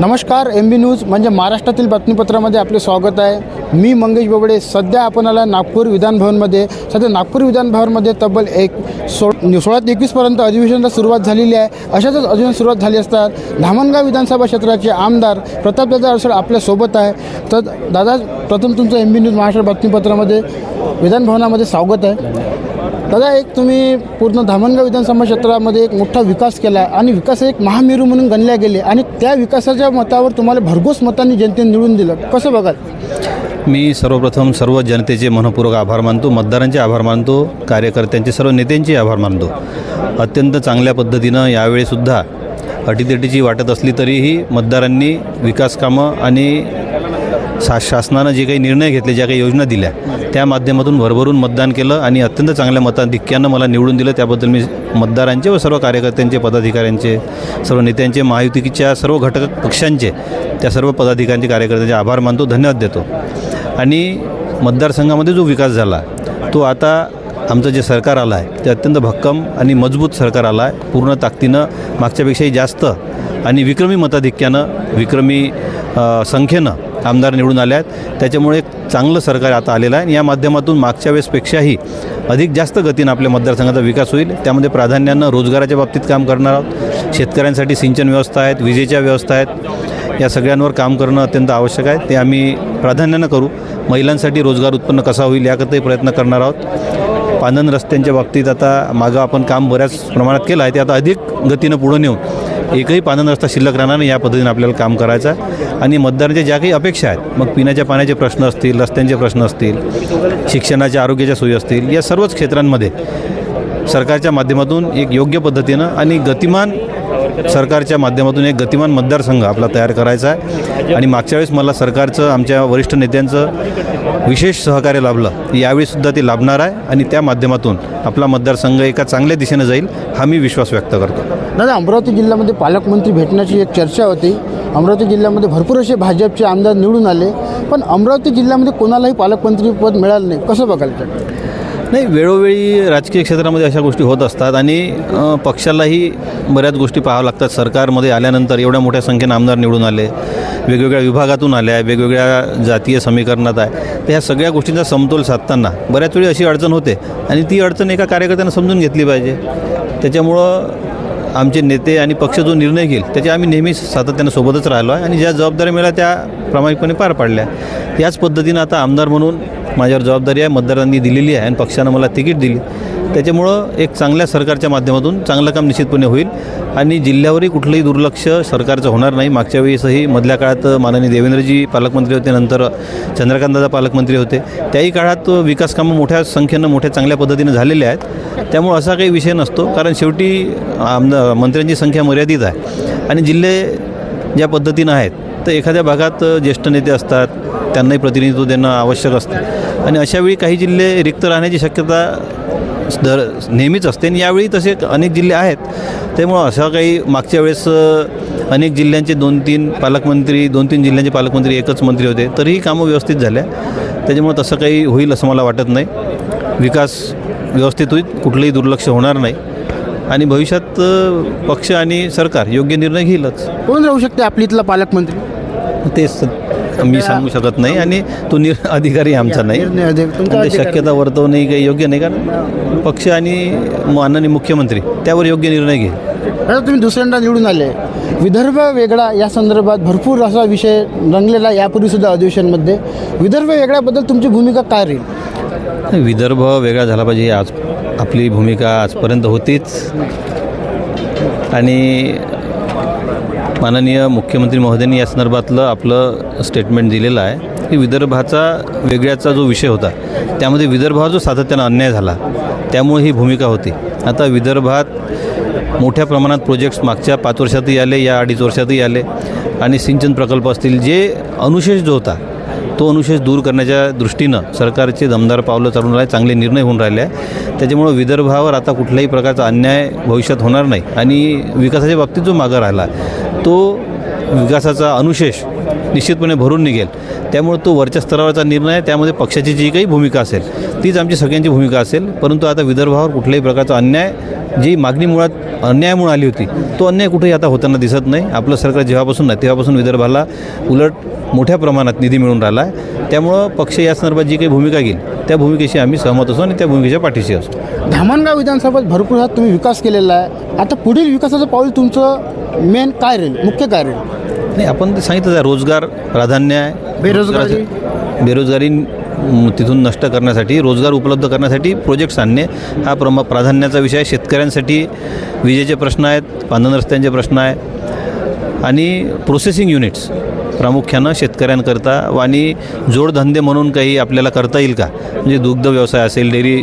नमस्कार M B news म्हणजे महाराष्ट्रातील बातमीपत्रामध्ये आपले स्वागत आहे. मी मंगेश बोबडे. सध्या आपण आला नागपूर विधानभवनमध्ये. सध्या नागपूर विधानभवनमध्ये तब्बल एक सो म्हणजे सोळा ते एकवीसपर्यंत अधिवेशनाला सुरुवात झालेली आहे. अशाच अधिवेशन सुरुवात झाली असतात. धामणगाव विधानसभा क्षेत्राचे आमदार प्रतापदादा अडसळ आपल्यासोबत आहे. तर दादा प्रथम तुमचं एम बी न्यूज महाराष्ट्र बातमीपत्रामध्ये विधानभवनामध्ये स्वागत आहे. दादा एक तुम्ही पूर्ण धामणगाव विधानसभा क्षेत्रामध्ये एक मोठा विकास केला आणि विकास एक महामेरू म्हणून गणल्या गेले आणि त्या विकासाच्या मतावर तुम्हाला भरघोस मतांनी जनतेने निवडून दिलं. कसं बघाल? मी सर्वप्रथम सर्व जनतेचे मनपूर्वक आभार मानतो मतदारांचे आभार मानतो कार्यकर्त्यांचे सर्व नेत्यांचे आभार मानतो. अत्यंत चांगल्या पद्धतीनं यावेळीसुद्धा अटीतटीची वाटत असली तरीही मतदारांनी विकास कामं आणि शा शासनानं जे काही निर्णय घेतले ज्या काही योजना दिल्या त्या माध्यमातून भरभरून मतदान केलं आणि अत्यंत चांगल्या मताधिक्यानं मला निवडून दिलं. त्याबद्दल मी मतदारांचे व सर्व कार्यकर्त्यांचे पदाधिकाऱ्यांचे सर्व नेत्यांचे महायुतीच्या सर्व घटक पक्षांचे त्या सर्व पदाधिकाऱ्यांचे कार्यकर्त्यांचे आभार मानतो धन्यवाद देतो. आणि मतदारसंघामध्ये जो विकास झाला तो आता आमचं जे सरकार आलं आहे ते अत्यंत भक्कम आणि मजबूत सरकार आलं आहे. पूर्ण ताकदीनं मागच्यापेक्षाही जास्त आणि विक्रमी मताधिक्यानं विक्रमी संख्येनं आमदार निवडून आले आहेत. त्याच्यामुळे एक चांगलं सरकार आता आलेलं आहे. आणि या माध्यमातून मागच्या वेळेसपेक्षाही अधिक जास्त गतीनं आपल्या मतदारसंघाचा विकास होईल. त्यामध्ये प्राधान्यानं रोजगाराच्या बाबतीत काम करणार आहोत. शेतकऱ्यांसाठी सिंचन व्यवस्था आहेत विजेच्या व्यवस्था आहेत. या सगळ्यांवर काम करणं अत्यंत आवश्यक आहे. ते आम्ही प्राधान्यानं करू. महिलांसाठी रोजगार उत्पन्न कसा होईल याकरताही प्रयत्न करणार आहोत. पानन रस्त्यांच्या बाबतीत आता मागं आपण काम बऱ्याच प्रमाणात केलं आहे. ते आता अधिक गतीनं पुढं नेऊन एकही पानन रस्ता शिल्लक राहणार नाही. या पद्धतीनं आपल्याला काम करायचं आहे. आणि मतदारांच्या ज्या काही अपेक्षा आहेत मग पिण्याच्या पाण्याचे प्रश्न असतील रस्त्यांचे प्रश्न असतील शिक्षणाच्या आरोग्याच्या सोयी असतील या सर्वच क्षेत्रांमध्ये सरकारच्या माध्यमातून एक योग्य पद्धतीनं आणि गतिमान सरकारच्या माध्यमातून एक गतिमान मतदारसंघ आपला तयार करायचा आहे. आणि मागच्या वेळेस मला सरकारचं आमच्या वरिष्ठ नेत्यांचं विशेष सहकार्य लाभलं. यावेळीसुद्धा ते लाभणार आहे आणि त्या माध्यमातून आपला मतदारसंघ एका चांगल्या दिशेनं जाईल हा मी विश्वास व्यक्त करतो. दादा अमरावती जिल्ह्यामध्ये पालकमंत्री भेटण्याची एक चर्चा होती. अमरावती जिल्ह्यामध्ये भरपूर असे भाजपचे आमदार निवडून आले पण अमरावती जिल्ह्यामध्ये कोणालाही पालकमंत्रीपद मिळालं नाही. कसं बघाल ते नाही वेळोवेळी राजकीय क्षेत्रामध्ये अशा गोष्टी होत असतात आणि पक्षालाही बऱ्याच गोष्टी पाहाव्या लागतात. सरकारमध्ये आल्यानंतर एवढ्या मोठ्या संख्येनं आमदार निवडून आले वेगवेगळ्या विभागातून आल्या आहे वेगवेगळ्या जातीय समीकरणात आहे. तर ह्या सगळ्या गोष्टींचा समतोल साधताना बऱ्याच वेळी अशी अडचण होते आणि ती अडचण एका कार्यकर्त्यानं समजून घेतली पाहिजे. त्याच्यामुळं आमचे नेते आणि पक्ष जो निर्णय घेईल त्याच्या आम्ही नेहमी सातत्यानं सोबतच राहिलो आहे आणि ज्या जबाबदाऱ्या मिळाल्या त्या प्रामाणिकपणे पार पाडल्या. याच पद्धतीनं आता आमदार म्हणून माझ्यावर जबाबदारी आहे मतदारांनी दिलेली आहे आणि पक्षानं मला तिकीट दिली. त्याच्यामुळं एक चांगल्या सरकारच्या माध्यमातून चांगलं काम निश्चितपणे होईल. आणि जिल्ह्यावरही कुठलंही दुर्लक्ष सरकारचं होणार नाही. मागच्या वेळेसही मधल्या काळात माननीय देवेंद्रजी पालकमंत्री होते नंतर चंद्रकांतदादा पालकमंत्री होते. त्याही काळात विकास कामं मोठ्या संख्येनं मोठ्या चांगल्या पद्धतीनं झालेले आहेत. त्यामुळे असा काही विषय नसतो कारण शेवटी आमदार मंत्र्यांची संख्या मर्यादित आहे. आणि जिल्हे ज्या पद्धतीनं आहेत तर एखाद्या भागात ज्येष्ठ नेते असतात त्यांनाही प्रतिनिधित्व देणं आवश्यक असतं. आणि अशावेळी काही जिल्हे रिक्त राहण्याची शक्यता दर नेहमीच असते. आणि यावेळी तसे अनेक जिल्हे आहेत. त्यामुळं असं काही मागच्या वेळेस अनेक जिल्ह्यांचे दोन तीन पालकमंत्री दोन तीन जिल्ह्यांचे पालकमंत्री एकच मंत्री होते. तरीही कामं व्यवस्थित झाल्या. त्याच्यामुळं तसं काही होईल असं मला वाटत नाही. विकास व्यवस्थित होईल. कुठलंही दुर्लक्ष होणार नाही. आणि भविष्यात पक्ष आणि सरकार योग्य निर्णय घेईलच. कोण राहू शकते आपली इथला पालकमंत्री? तेच मी सांगू शकत नाही. आणि तो निर अधिकारी आमचा नाही. अधिकार शक्यता वर्तवणे काही योग्य नाही कारण पक्ष आणि माननीय मुख्यमंत्री त्यावर योग्य निर्णय घेईल. दादा तुम्ही दुसऱ्यांदा निवडून आले. विदर्भ वेगळा या संदर्भात भरपूर असा विषय रंगलेला यापूर्वीसुद्धा अधिवेशनमध्ये. विदर्भ वेगळ्याबद्दल तुमची भूमिका काय राहील? विदर्भ वेगळा झाला पाहिजे आज आपली भूमिका आजपर्यंत होतीच. आणि माननीय मुख्यमंत्री महोदयांनी या संदर्भातलं आपलं स्टेटमेंट दिलेलं आहे की विदर्भाचा वेगळ्याचा जो विषय होता त्यामध्ये विदर्भावर जो सातत्यानं अन्याय झाला त्यामुळे ही भूमिका होती. आता विदर्भात मोठ्या प्रमाणात प्रोजेक्ट्स मागच्या पाच वर्षातही आले या अडीच वर्षातही आले. आणि सिंचन प्रकल्प असतील जे अनुशेष जो होता तो अनुशेष दूर करण्याच्या दृष्टीनं सरकारचे दमदार पावलं चालून राहिले चांगले निर्णय होऊन राहिले आहे त्याच्यामुळं विदर्भावर आता कुठल्याही प्रकारचा अन्याय भविष्यात होणार नाही. आणि विकासाच्या बाबतीत जो मागं राहिला तो विकासाचा अनुशेष निश्चितपणे भरून निघेल. त्यामुळे तो वरच्या स्तरावरचा निर्णय त्यामध्ये पक्षाची जी काही भूमिका असेल तीच आमची सगळ्यांची भूमिका असेल. परंतु आता विदर्भावर कुठल्याही प्रकारचा अन्याय जी मागणी मुळात अन्यायामुळे आली होती तो अन्याय कुठेही आता होताना दिसत नाही. आपलं सरकार जेव्हापासून नाही तेव्हापासून विदर्भाला उलट मोठ्या प्रमाणात निधी मिळून राहिला आहे. त्यामुळं पक्ष या संदर्भात जी काही भूमिका घेईल त्या भूमिकेशी आम्ही सहमत असू आणि त्या भूमिकेच्या पाठीशी असू. धामणगाव विधानसभेत भरपूर हा तुम्ही विकास केलेला आहे. आता पुढील विकासाचं पाऊल तुमचं मेन काय राहील? मुख्य काय राहील? नाही आपण ते सांगितलं रोजगार प्राधान्य आहे बेरोजगारी? बेरोजगारी तिथून नष्ट करण्यासाठी रोजगार उपलब्ध करण्यासाठी प्रोजेक्ट्स आणणे हा प्रम प्राधान्याचा विषय आहे शेतकऱ्यांसाठी विजेचे प्रश्न आहेत पांधन रस्त्यांचे प्रश्न आहे आणि प्रोसेसिंग युनिट्स प्रामुख्यानं शेतकऱ्यांकरता आणि जोडधंदे म्हणून काही आपल्याला करता येईल का म्हणजे दुग्ध व्यवसाय असेल डेअरी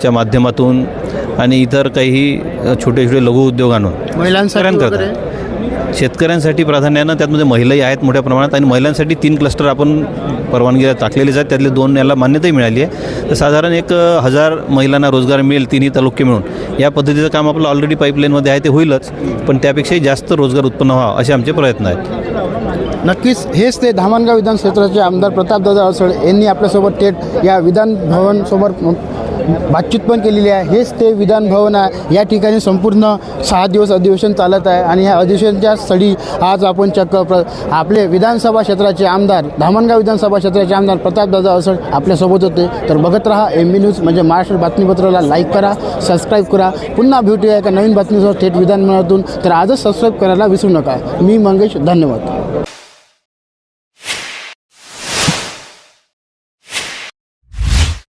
च्या माध्यमातून आणि इतर काही छोटे छोटे लघु उद्योग आणून महिलांसाठी शेतकऱ्यांकरता. वगैरे? शेतकऱ्यांसाठी प्राधान्यानं त्यातमध्ये महिलाही आहेत मोठ्या प्रमाणात आणि महिलांसाठी तीन क्लस्टर आपण परवानगी टाकलेलेच आहेत त्यातले दोन याला मान्यताही मिळाली आहे. तर साधारण एक हजार महिलांना रोजगार मिळेल तिन्ही तालुके मिळून. या पद्धतीचं काम आपलं ऑलरेडी पाईपलाईनमध्ये आहे ते होईलच. पण त्यापेक्षाही जास्त रोजगार उत्पन्न व्हावा असे आमचे प्रयत्न आहेत. नक्कीच हेच ते धामणगाव विधान क्षेत्राचे आमदार प्रतापदादा अडसळ यांनी आपल्यासोबत थेट या विधान भवनसमोर बातचीत पण केलेली आहे. हेच ते विधानभवन आहे. या ठिकाणी संपूर्ण सहा दिवस अधिवेशन चालत आहे आणि ह्या अधिवेशनच्या स्थळी आज आपण चक्क प्र आपले विधानसभा क्षेत्राचे आमदार धामणगाव विधानसभा क्षेत्राचे आमदार प्रतापदादा असळ आपल्यासोबत होते. तर बघत राहा एम बी न्यूज म्हणजे महाराष्ट्र बातमीपत्राला लाईक करा सबस्क्राईब करा. पुन्हा भेटूया एका नवीन बातमीसह थेट विधानभवनातून. तर आजच सबस्क्राईब करायला विसरू नका. मी मंगेश धन्यवाद.